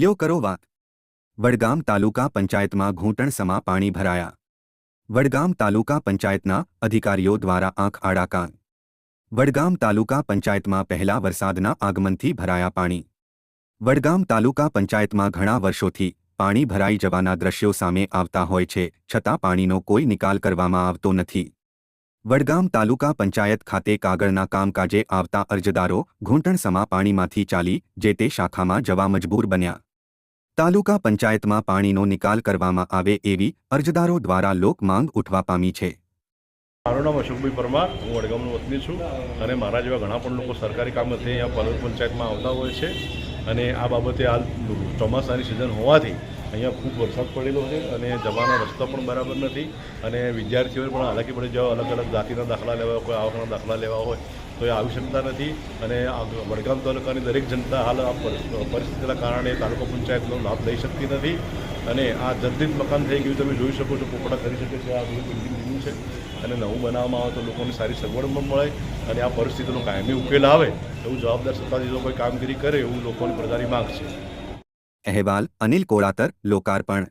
લ્યો કરો વાત. વડગામ તાલુકા પંચાયતમાં ઘૂંટણસમા પાણી ભરાયા. વડગામ તાલુકા પંચાયતના અધિકારીઓ દ્વારા આંખ આડાકાન. વડગામ તાલુકા પંચાયતમાં પહેલા વરસાદના આગમનથી ભરાયા પાણી. વડગામ તાલુકા પંચાયતમાં ઘણા વર્ષોથી પાણી ભરાઈ જવાના દ્રશ્યો સામે આવતા હોય છે, છતાં પાણીનો કોઈ નિકાલ કરવામાં આવતો નથી. વડગામ તાલુકા પંચાયત ખાતે કાગળના કામકાજે આવતા અરજદારો ઘૂંટણસમા પાણીમાંથી ચાલી જે તે શાખામાં જવા મજબૂર બન્યા. તાલુકા પંચાયતમાં પાણીનો નિકાલ કરવામાં આવે એવી અરજદારો દ્વારા લોક માંગ ઉઠવા પામી છે. મારું નામ અશોકભાઈ પરમાર, હું વડગામનો વતની છું અને મારા જેવા ઘણા પણ લોકો સરકારી કામ અર્થે અહીંયા પલોલ પંચાયતમાં આવતા હોય છે અને આ બાબતે હાલ ચોમાસાની સિઝન હોવાથી અહીંયા ખૂબ વરસાદ પડેલો છે અને જવાના રસ્તા પણ બરાબર નથી અને વિદ્યાર્થીઓએ પણ હાલાકી પડે જવા અલગ અલગ જાતિના દાખલા લેવા કોઈ આવકના દાખલા લેવા હોય તો એ આવી શકતા નથી અને વડગામ તાલુકાની દરેક જનતા હાલ આ પરિ- પરિસ્થિતિના કારણે તાલુકા પંચાયતનો લાભ લઈ શકતી નથી અને આ જર્જરિત મકાન થઈ ગયું તમે જોઈ શકો છો, પોપડા કરી શકે છે, આ બધું બિલ્ડિંગ છે અને નવું બનાવવામાં આવે તો લોકોને સારી સગવડ પણ મળે અને આ પરિસ્થિતિનો કાયમી ઉકેલ આવે એવું જવાબદાર સત્તાધીશો કોઈ કામગીરી કરે એવું લોકોની પ્રજાની માંગ છે અહેવાલ અનિલ કોળાતર, લોકાર્પણ